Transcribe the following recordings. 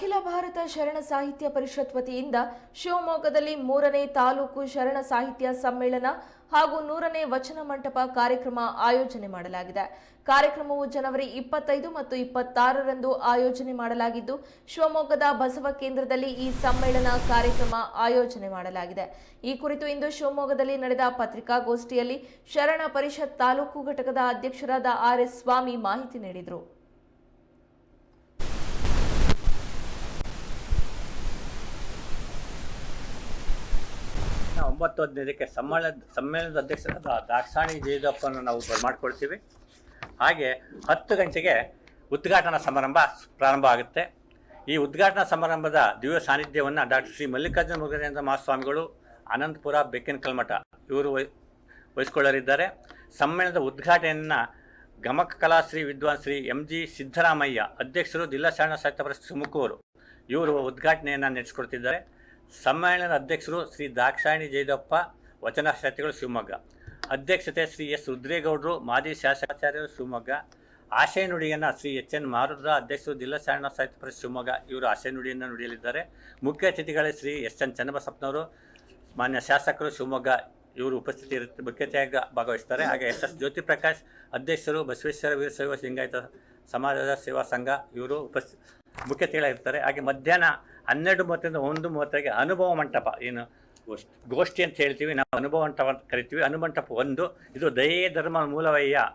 ಅಖಿಲ ಭಾರತ ಶರಣ ಸಾಹಿತ್ಯ ಪರಿಷತ್ ವತಿಯಿಂದ ಶಿವಮೊಗ್ಗದಲ್ಲಿ ಮೂರನೇ ತಾಲೂಕು ಶರಣ ಸಾಹಿತ್ಯ ಸಮ್ಮೇಳನ ಹಾಗೂ ನೂರನೇ ವಚನ ಮಂಟಪ ಕಾರ್ಯಕ್ರಮ ಆಯೋಜನೆ ಮಾಡಲಾಗಿದೆ. ಕಾರ್ಯಕ್ರಮವು ಜನವರಿ ಇಪ್ಪತ್ತೈದು ಮತ್ತು ಇಪ್ಪತ್ತಾರರಂದು ಆಯೋಜನೆ ಮಾಡಲಾಗಿದ್ದು, ಶಿವಮೊಗ್ಗದ ಬಸವ ಕೇಂದ್ರದಲ್ಲಿ ಈ ಸಮ್ಮೇಳನ ಕಾರ್ಯಕ್ರಮ ಆಯೋಜನೆ ಮಾಡಲಾಗಿದೆ. ಈ ಕುರಿತು ಇಂದು ಶಿವಮೊಗ್ಗದಲ್ಲಿ ನಡೆದ ಪತ್ರಿಕಾಗೋಷ್ಠಿಯಲ್ಲಿ ಶರಣ ಪರಿಷತ್ ತಾಲೂಕು ಘಟಕದ ಅಧ್ಯಕ್ಷರಾದ ಆರ್ ಎಸ್ ಸ್ವಾಮಿ ಮಾಹಿತಿ ನೀಡಿದರು. ಒಂಬತ್ತು ಹದಿನೈದಕ್ಕೆ ಸಮ್ಮೇಳನ ಸಮ್ಮೇಳನದ ಅಧ್ಯಕ್ಷರಾದ ದಾಕ್ಷಾಣಿ ಜಯದಪ್ಪನ ನಾವು ಮಾಡ್ಕೊಳ್ತೀವಿ. ಹಾಗೆ ಹತ್ತು ಗಂಟೆಗೆ ಉದ್ಘಾಟನಾ ಸಮಾರಂಭ ಪ್ರಾರಂಭ ಆಗುತ್ತೆ. ಈ ಉದ್ಘಾಟನಾ ಸಮಾರಂಭದ ದಿವ್ಯ ಸಾನ್ನಿಧ್ಯವನ್ನು ಡಾಕ್ಟರ್ ಶ್ರೀ ಮಲ್ಲಿಕಾರ್ಜುನ ಮುರುಘರೇಂದ್ರ ಮಹಾಸ್ವಾಮಿಗಳು ಅನಂತಪುರ ಬೆಕ್ಕಿನ ಕಲ್ಮಠ ಇವರು ವಹಿ ವಹಿಸ್ಕೊಳ್ಳಲಿದ್ದಾರೆ. ಸಮ್ಮೇಳನದ ಉದ್ಘಾಟನೆಯನ್ನು ಗಮಕ ಕಲಾಶ್ರೀ ವಿದ್ವಾನ್ ಶ್ರೀ ಎಂ ಜಿ ಸಿದ್ದರಾಮಯ್ಯ, ಅಧ್ಯಕ್ಷರು ಜಿಲ್ಲಾ ಶರಣ ಸಾಹಿತ್ಯ ಪರಿಷತ್ ತುಮಕೂರು ಇವರು ಉದ್ಘಾಟನೆಯನ್ನು ನಡೆಸಿಕೊಡ್ತಿದ್ದಾರೆ. ಸಮ್ಮೇಳನದ ಅಧ್ಯಕ್ಷರು ಶ್ರೀ ದಾಕ್ಷಾಯಣಿ ಜೈದಪ್ಪ ವಚನ ಶಾಸ್ತ್ರಿಗಳು ಶಿವಮೊಗ್ಗ. ಅಧ್ಯಕ್ಷತೆ ಶ್ರೀ ಎಸ್ ರುದ್ರೇಗೌಡರು, ಮಾಜಿ ಶಾಸಕಾಚಾರ್ಯರು ಶಿವಮೊಗ್ಗ. ಆಶಯ ನುಡಿಯನ್ನು ಶ್ರೀ ಎಚ್ ಎನ್ ಮಾರುದ್ರ, ಅಧ್ಯಕ್ಷರು ಜಿಲ್ಲಾ ಶರಣ ಸಾಹಿತ್ಯ ಪರಿಷತ್ ಶಿವಮೊಗ್ಗ. ಇವರು ಆಶಯ ನುಡಿಯನ್ನು ನುಡಿಯಲಿದ್ದಾರೆ. ಮುಖ್ಯ ಅತಿಥಿಗಳೇ ಶ್ರೀ ಎಸ್ ಎನ್ ಚನ್ನಬಸಪ್ಪನವರು, ಮಾನ್ಯ ಶಾಸಕರು ಶಿವಮೊಗ್ಗ. ಇವರು ಉಪಸ್ಥಿತಿ ಇರುತ್ತೆ ಮುಖ್ಯತೆಯಾಗಿ ಭಾಗವಹಿಸ್ತಾರೆ ಹಾಗೆ ಎಸ್ ಎಸ್ ಜ್ಯೋತಿ ಪ್ರಕಾಶ್, ಅಧ್ಯಕ್ಷರು ಬಸವೇಶ್ವರ ವೀರಶೈವ ಲಿಂಗಾಯತ ಸಮಾಜದ ಸೇವಾ ಸಂಘ. ಇವರು ಉಪಸ್ಥಿ ಮುಖ್ಯತೆಗಳಾಗಿರ್ತಾರೆ ಹಾಗೆ ಮಧ್ಯಾಹ್ನ ಹನ್ನೆರಡು ಮೂವತ್ತರಿಂದ ಒಂದು ಮೂವತ್ತರಿಗೆ ಅನುಭವ ಮಂಟಪ ಏನು? ಗೋಷ್ಠಿ. ಅಂತ ಹೇಳ್ತೀವಿ. ನಾವು ಅನುಭವ ಮಂಟಪ ಅಂತ ಕರಿತೀವಿ. ಅನುಮಂಟಪ ಒಂದು. ಇದು ದಯೇ ಧರ್ಮ ಮೂಲವಯ್ಯ.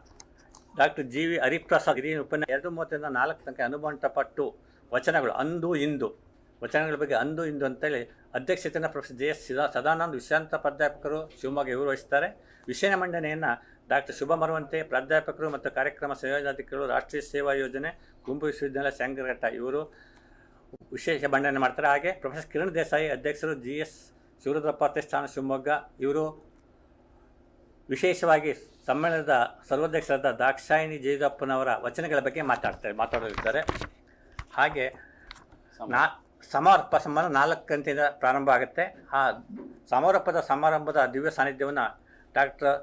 Doctor G V Hariprasad. ಹಿರಿಯ ಉಪನ್ಯಾಸ. ಎರಡು ಮೂವತ್ತರಿಂದ ನಾಲ್ಕು ತನಕ ಅನುಮಂಟಪ ಟು ವಚನಗಳು. ಅಂದು ಇಂದು. ವಚನಗಳ ಬಗ್ಗೆ ಅಂದು ಇಂದು ಅಂತೇಳಿ ಅಧ್ಯಕ್ಷತೆಯನ್ನು ಪ್ರೊಫೆಸರ್ ಜೆ ಎಸ್ ಸದಾ ಸದಾನಂದ್ ವಿಶ್ರಾಂತ ಪ್ರಾಧ್ಯಾಪಕರು ಶಿವಮೊಗ್ಗ ಇವರು ವಹಿಸ್ತಾರೆ. ವಿಷಯ ಮಂಡನೆಯನ್ನು ಡಾಕ್ಟರ್ ಶುಭ ಮರುವಂತೆ ಪ್ರಾಧ್ಯಾಪಕರು ಮತ್ತು ಕಾರ್ಯಕ್ರಮ ಸಂಯೋಜನಾಧಿಕಾರಿಗಳು ರಾಷ್ಟ್ರೀಯ ಸೇವಾ ಯೋಜನೆ ಗುಂಪು ವಿಶ್ವವಿದ್ಯಾಲಯ ಸ್ಯಾಂಗರಘಟ್ಟ ಇವರು ವಿಶೇಷ ಮಂಡನೆ ಮಾಡ್ತಾರೆ. ಹಾಗೆ ಪ್ರೊಫೆಸರ್ ಕಿರಣ್ ದೇಸಾಯಿ ಅಧ್ಯಕ್ಷರು ಜಿ ಎಸ್ ಶಿವರುದ್ರಪ್ಪ ಪ್ರತಿಷ್ಠಾನ ಶಿವಮೊಗ್ಗ, ಇವರು ವಿಶೇಷವಾಗಿ ಸಮ್ಮೇಳನದ ಸರ್ವಾಧ್ಯಕ್ಷರಾದ ದಾಕ್ಷಾಯಿಣಿ ಜಯದಪ್ಪನವರ ವಚನಗಳ ಬಗ್ಗೆ ಮಾತಾಡ್ತಾರೆ ಮಾತಾಡಲಿದ್ದಾರೆ. ಹಾಗೆ ನಾ ಸಮಾರೋಪ ಸಮಾರಂಭ ನಾಲ್ಕು ಗಂಟೆಯಿಂದ ಪ್ರಾರಂಭ ಆಗುತ್ತೆ. ಆ ಸಮಾರೋಪದ ಸಮಾರಂಭದ ದಿವ್ಯ ಸಾನ್ನಿಧ್ಯವನ್ನು ಡಾಕ್ಟರ್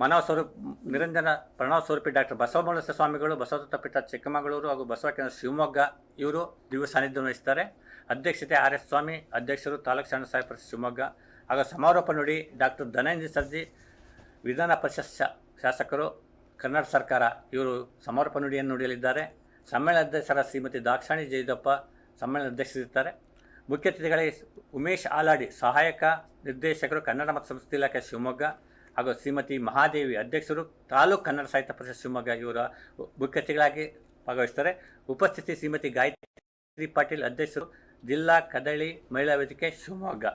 ಮನವ ಸ್ವರೂಪ್, ನಿರಂಜನ ಪ್ರಣವ ಸ್ವರೂಪಿ ಡಾಕ್ಟರ್ ಬಸವಮೂಲಸ ಸ್ವಾಮಿಗಳು ಬಸವದತ್ತ ಪೀಠ ಚಿಕ್ಕಮಗಳೂರು ಹಾಗೂ ಬಸವ ಕೇಂದ್ರ ಶಿವಮೊಗ್ಗ ಇವರು ದಿವ್ಯ ಸಾನ್ನಿಧ್ಯ ವಹಿಸ್ತಾರೆ. ಅಧ್ಯಕ್ಷತೆ ಆರ್ ಎಸ್ ಸ್ವಾಮಿ, ಅಧ್ಯಕ್ಷರು ತಾಲೂಕು ಶರಣ ಸಾಹೇಬ್ ಶಿವಮೊಗ್ಗ. ಹಾಗೂ ಸಮಾರೋಪ ನುಡಿ ಡಾಕ್ಟರ್ ಧನಂಜಯ ಸರ್ಜಿ, ವಿಧಾನ ಪರಿಷತ್ ಶಾಸಕರು ಕರ್ನಾಟಕ ಸರ್ಕಾರ ಇವರು ಸಮಾರೋಪ ನುಡಿಯನ್ನು ನುಡಿಯಲಿದ್ದಾರೆ. ಸಮ್ಮೇಳನ ಅಧ್ಯಕ್ಷರ ಶ್ರೀಮತಿ ದಾಕ್ಷಾಣಿ ಜಯದಪ್ಪ ಸಮ್ಮೇಳನ ಅಧ್ಯಕ್ಷರಿರ್ತಾರೆ ಮುಖ್ಯ ಅತಿಥಿಗಳೇ ಉಮೇಶ್ ಆಲಾಡಿ, ಸಹಾಯಕ ನಿರ್ದೇಶಕರು, ಕನ್ನಡ ಮತ್ತು ಸಂಸ್ಕೃತಿ ಇಲಾಖೆ ಶಿವಮೊಗ್ಗ ಹಾಗೂ ಶ್ರೀಮತಿ ಮಹಾದೇವಿ ಅಧ್ಯಕ್ಷರು, ತಾಲೂಕು ಕನ್ನಡ ಸಾಹಿತ್ಯ ಪರಿಷತ್ ಶಿವಮೊಗ್ಗ ಇವರ ಮುಖ್ಯ ಅತಿಥಿಗಳಾಗಿ ಭಾಗವಹಿಸ್ತಾರೆ ಉಪಸ್ಥಿತಿ ಶ್ರೀಮತಿ ಗಾಯತ್ರಿ ಪಾಟೀಲ್ ಅಧ್ಯಕ್ಷರು, ಜಿಲ್ಲಾ ಕದಳಿ ಮಹಿಳಾ ವೇದಿಕೆ ಶಿವಮೊಗ್ಗ.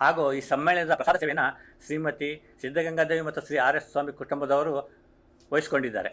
ಹಾಗೂ ಈ ಸಮ್ಮೇಳನದ ಪ್ರಸಾರ ಸೇವೆಯನ್ನು ಶ್ರೀಮತಿ ಸಿದ್ಧಗಂಗಾದೇವಿ ಮತ್ತು ಶ್ರೀ ಆರ್ ಎಸ್ ಸ್ವಾಮಿ ಕುಟುಂಬದವರು ವಹಿಸಿಕೊಂಡಿದ್ದಾರೆ.